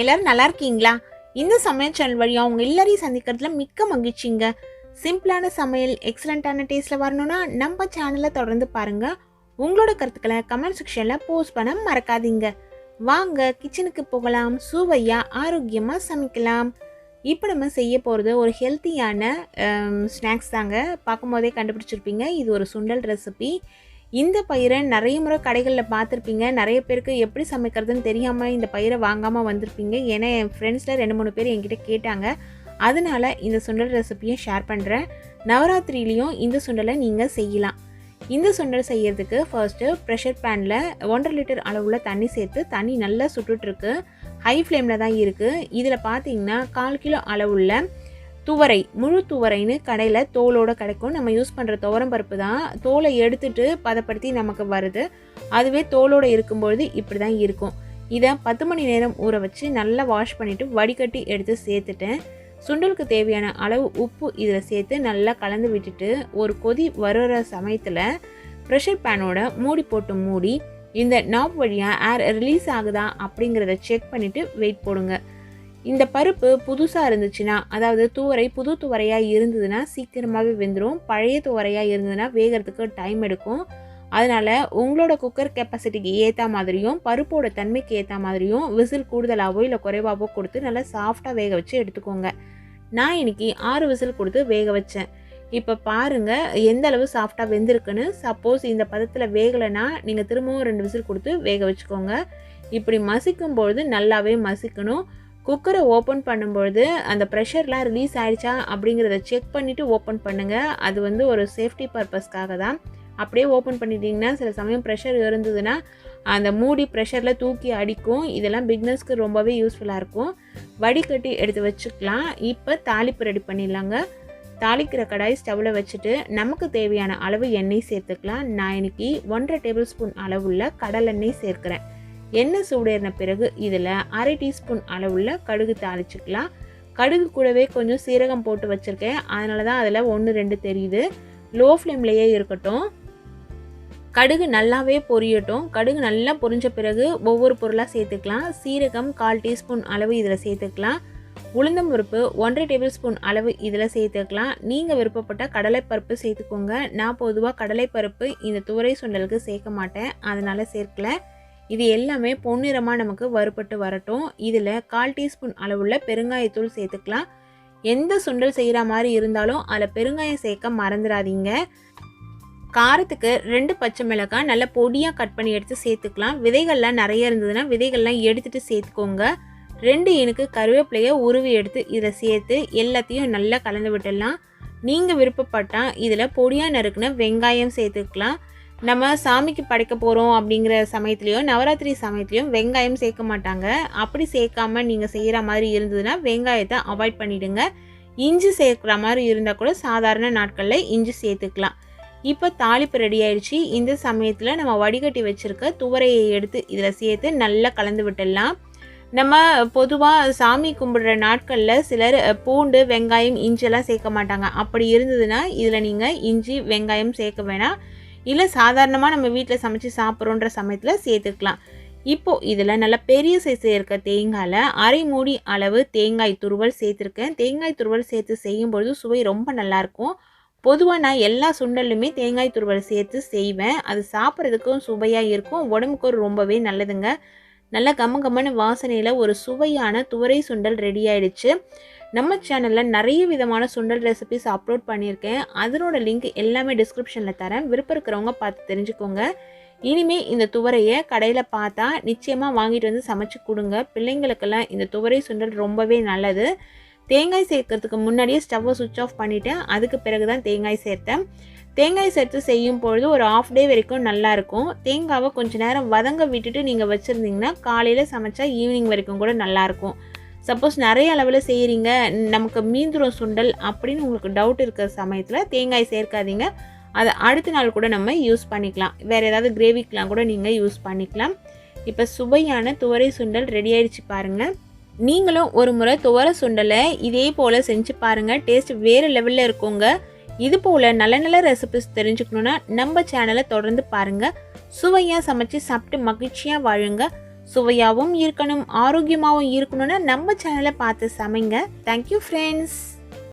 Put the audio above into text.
எல்லாரும் நல்லா இருக்கீங்களா? இந்த சமையல் சேனல் வழியாக அவங்க எல்லாரையும் சந்திக்கிறதுல மிக்க மகிழ்ச்சிங்க. சிம்பிளான சமையல் எக்ஸலண்ட்டான டேஸ்ட்டில் வரணும்னா நம்ம சேனலை தொடர்ந்து பாருங்கள் உங்களோட கருத்துக்களை கமெண்ட் செக்ஷனில் போஸ்ட் பண்ண மறக்காதீங்க. வாங்க கிச்சனுக்கு போகலாம் சுவையாக ஆரோக்கியமாக சமைக்கலாம். இப்போ நம்ம செய்ய போகிறது ஒரு ஹெல்த்தியான ஸ்நாக்ஸ் தாங்க. பார்க்கும்போதே கண்டுபிடிச்சிருப்பீங்க. இது ஒரு சுண்டல் ரெசிபி இந்த பயிரை நிறைய முறை கடைகளில் பார்த்துருப்பீங்க. நிறைய பேருக்கு எப்படி சமைக்கிறதுன்னு தெரியாமல் இந்த பயிரை வாங்காமல் வந்திருப்பீங்க. ஏன்னா என் ஃப்ரெண்ட்ஸில் ரெண்டு மூணு பேர் என்கிட்ட கேட்டாங்க. அதனால இந்த சுண்டல் ரெசிபியை ஷேர் பண்ணுறேன் நவராத்திரிலையும் இந்த சுண்டலை நீங்கள் செய்யலாம். இந்த சுண்டல் செய்யறதுக்கு ஃபர்ஸ்ட்டு ப்ரெஷர் பேனில் ஒன்றரை லிட்டர் அளவுள்ள தண்ணி சேர்த்து தண்ணி நல்லா சுட்டுட்ருக்கு ஹை ஃப்ளேமில் தான் இருக்குது இதில் பார்த்தீங்கன்னா கால் கிலோ அளவுள்ள துவரை முழு துவரைன்னு கடையில் தோலோட கிடைக்கும். நம்ம யூஸ் பண்ணுற துவரம் பருப்பு தான். தோலை எடுத்துட்டு பதப்படுத்தி நமக்கு வருது. அதுவே தோலோட இருக்கும்பொழுது இப்படி தான் இருக்கும். இதை பத்து மணி நேரம் ஊற வச்சு நல்லா வாஷ் பண்ணிவிட்டு வடிகட்டி எடுத்து சேர்த்துட்டேன். சுண்டலுக்கு தேவையான அளவு உப்பு இதில் சேர்த்து நல்லா கலந்து விட்டுட்டு ஒரு கொதி வருகிற சமயத்தில் ப்ரெஷர் பேனோட மூடி போட்டு மூடி இந்த நாப் வழியாக ஏர் ரிலீஸ் ஆகுதா அப்படிங்கிறத செக் பண்ணிவிட்டு வெயிட் போடுங்க. இந்த பருப்பு புதுசாக இருந்துச்சுன்னா அதாவது துவரை புது துவரையாக இருந்ததுன்னா சீக்கிரமாகவே வெந்துடும் பழைய துவரையாக இருந்ததுன்னா வேகிறதுக்கு டைம் எடுக்கும். அதனால் உங்களோட குக்கர் கெப்பாசிட்டிக்கு ஏற்ற மாதிரியும் பருப்போட தன்மைக்கு ஏற்ற மாதிரியும் விசில் கூடுதலாகவோ இல்லை குறைவாகவோ கொடுத்து நல்லா சாஃப்டாக வேக வச்சு எடுத்துக்கோங்க. நான் இன்னைக்கு ஆறு விசில் கொடுத்து வேக வச்சேன். இப்போ பாருங்கள் எந்த அளவு சாஃப்டாக வெந்திருக்குன்னு. சப்போஸ் இந்த பதத்தில் வேகலைன்னா நீங்கள் திரும்பவும் ரெண்டு விசில் கொடுத்து வேக வச்சுக்கோங்க. இப்படி மசிக்கும் பொழுது நல்லாவே மசிக்கணும். குக்கரை ஓப்பன் பண்ணும்பொழுது அந்த ப்ரெஷர்லாம் ரிலீஸ் ஆகிடுச்சா அப்படிங்கிறத செக் பண்ணிவிட்டு ஓப்பன் பண்ணுங்கள் அது வந்து ஒரு சேஃப்டி பர்பஸ்க்காக தான். அப்படியே ஓப்பன் பண்ணிட்டீங்கன்னா சில சமயம் ப்ரெஷர் இருந்ததுன்னா அந்த மூடி ப்ரெஷரில் தூக்கி அடிக்கும். இதெல்லாம் பிக்னஸ்க்கு ரொம்பவே யூஸ்ஃபுல்லாக இருக்கும். வடிகட்டி எடுத்து வச்சுக்கலாம். இப்போ தாளிப்பு ரெடி பண்ணிடலாங்க. தாளிக்கிற கடாய் ஸ்டவ்வில் வச்சுட்டு நமக்கு தேவையான அளவு எண்ணெய் சேர்த்துக்கலாம். நான் இன்றைக்கி ஒன்றரை டேபிள் ஸ்பூன் அளவுள்ள கடலெண்ணெய் சேர்க்குறேன். எண்ணெய் சூடேறின பிறகு இதில் அரை டீஸ்பூன் அளவுள்ள கடுகு தாளிச்சுக்கலாம். கடுகு கூடவே கொஞ்சம் சீரகம் போட்டு வச்சுருக்கேன். அதனால தான் அதில் ஒன்று ரெண்டு தெரியுது. லோ ஃப்ளேம்லேயே இருக்கட்டும். கடுகு நல்லாவே பொரியட்டும். கடுகு நல்லா பொரிஞ்ச பிறகு ஒவ்வொரு பொருளாக சேர்த்துக்கலாம். சீரகம் கால் டீஸ்பூன் அளவு இதில் சேர்த்துக்கலாம். உளுந்தம் பருப்பு ஒன்றரை டேபிள் ஸ்பூன் அளவு இதில் சேர்த்துக்கலாம். நீங்கள் விருப்பப்பட்ட கடலைப்பருப்பு சேர்த்துக்கோங்க. நான் பொதுவாக கடலைப்பருப்பு இந்த துவரை சுண்டலுக்கு சேர்க்க மாட்டேன். அதனால் சேர்க்கல. இது எல்லாமே பொன்னிறமாக நமக்கு வறுபட்டு வரட்டும். இதில் கால் டீஸ்பூன் அளவுள்ள பெருங்காயத்தூள் சேர்த்துக்கலாம். எந்த சுண்டல் செய்கிற மாதிரி இருந்தாலும் அதில் பெருங்காயம் சேர்க்க மறந்துடாதீங்க காரத்துக்கு ரெண்டு பச்சை மிளகாய் நல்லா பொடியாக கட் பண்ணி எடுத்து சேர்த்துக்கலாம். விதைகள்லாம் நிறைய இருந்ததுன்னா விதைகள்லாம் எடுத்துகிட்டு சேர்த்துக்கோங்க. ரெண்டு இனுக்கு கருவேப்பிலையை உருவி எடுத்து இதில் சேர்த்து எல்லாத்தையும் நல்லா கலந்து விட்டுடலாம். நீங்கள் விருப்பப்பட்டால் இதில் பொடியாக நறுக்குன வெங்காயம் சேர்த்துக்கலாம். நம்ம சாமிக்கு படைக்க போகிறோம் அப்படிங்கிற சமயத்துலேயும் நவராத்திரி சமயத்துலேயும் வெங்காயம் சேர்க்க மாட்டாங்க. அப்படி சேர்க்காம நீங்கள் செய்கிற மாதிரி இருந்ததுன்னா வெங்காயத்தை அவாய்ட் பண்ணிவிடுங்க இஞ்சி சேர்க்குற மாதிரி இருந்தால் கூட சாதாரண நாட்களில் இஞ்சி சேர்த்துக்கலாம். இப்போ தாளிப்பு ரெடி ஆயிடுச்சு. இந்த சமயத்தில் நம்ம வடிகட்டி வச்சுருக்க துவரையை எடுத்து இதில் சேர்த்து நல்லா கலந்து விட்டுடலாம். நம்ம பொதுவாக சாமி கும்பிடுற நாட்களில் சிலர் பூண்டு வெங்காயம் இஞ்சியெல்லாம் சேர்க்க மாட்டாங்க. அப்படி இருந்ததுன்னா இதில் நீங்கள் இஞ்சி வெங்காயம் சேர்க்க வேணாம். இல்லை சாதாரணமாக நம்ம வீட்டில் சமைச்சு சாப்பிட்றோன்ற சமயத்தில் சேர்த்துக்கலாம். இப்போது இதில் நல்ல பெரிய சைஸில் இருக்க தேங்காயில் அரை மூடி அளவு தேங்காய் துருவல் சேர்த்துருக்கேன். தேங்காய் துருவல் சேர்த்து செய்யும்பொழுது சுவை ரொம்ப நல்லாயிருக்கும். பொதுவாக நான் எல்லா சுண்டலுமே தேங்காய் துருவல் சேர்த்து செய்வேன். அது சாப்பிட்றதுக்கும் சுவையாக இருக்கும். உடம்புக்கும் ரொம்பவே நல்லதுங்க. நல்லா கம்ம கம்மன்னு வாசனையில் ஒரு சுவையான துவரை சுண்டல் ரெடி ஆயிடுச்சு. நம்ம சேனலில் நிறைய விதமான சுண்டல் ரெசிபிஸ் அப்லோட் பண்ணியிருக்கேன். அதனோட லிங்க் எல்லாமே டிஸ்கிரிப்ஷனில் தரேன். விருப்பம் இருக்கிறவங்க பார்த்து தெரிஞ்சுக்கோங்க. இனிமே இந்த துவரையை கடையில் பார்த்தா நிச்சயமாக வாங்கிட்டு வந்து சமைச்சு கொடுங்க. பிள்ளைங்களுக்கெல்லாம் இந்த துவரை சுண்டல் ரொம்பவே நல்லது. தேங்காய் சேர்க்கறதுக்கு முன்னாடியே ஸ்டவ்வை சுவிட்ச் ஆஃப் பண்ணிவிட்டேன் அதுக்கு பிறகு தான் தேங்காய் சேர்த்தேன். தேங்காய் சேர்த்து செய்யும் பொழுது ஒரு ஆஃப் டே வரைக்கும் நல்லாயிருக்கும் தேங்காவை கொஞ்சம் நேரம் வதங்க விட்டுட்டு நீங்கள் வச்சுருந்தீங்கன்னா காலையில் சமைச்சா ஈவினிங் வரைக்கும் கூட நல்லாயிருக்கும் சப்போஸ் நிறைய அளவில் செய்கிறீங்க நமக்கு மீந்துரும் சுண்டல் அப்படின்னு உங்களுக்கு டவுட் இருக்கிற சமயத்தில் தேங்காய் சேர்க்காதீங்க. அதை அடுத்த நாள் கூட நம்ம யூஸ் பண்ணிக்கலாம். வேறு ஏதாவது கிரேவிக்கெலாம் கூட நீங்கள் யூஸ் பண்ணிக்கலாம். இப்போ சுவையான துவரை சுண்டல் ரெடி ஆயிடுச்சு பாருங்கள் நீங்களும் ஒரு முறை துவர சுண்டலை இதே போல் செஞ்சு பாருங்கள் டேஸ்ட் வேறு லெவலில் இருக்குங்க. இது போல் நல்ல நல்ல ரெசிபிஸ் தெரிஞ்சுக்கணுன்னா நம்ம சேனலை தொடர்ந்து பாருங்கள் சுவையாக சமைச்சு சாப்பிட்டு மகிழ்ச்சியாக வாழுங்க. சுவையாகவும் இருக்கணும் ஆரோக்கியமாகவும் இருக்கணும்னா நம்ம சேனலை பார்த்து சமைங்க. Thank you friends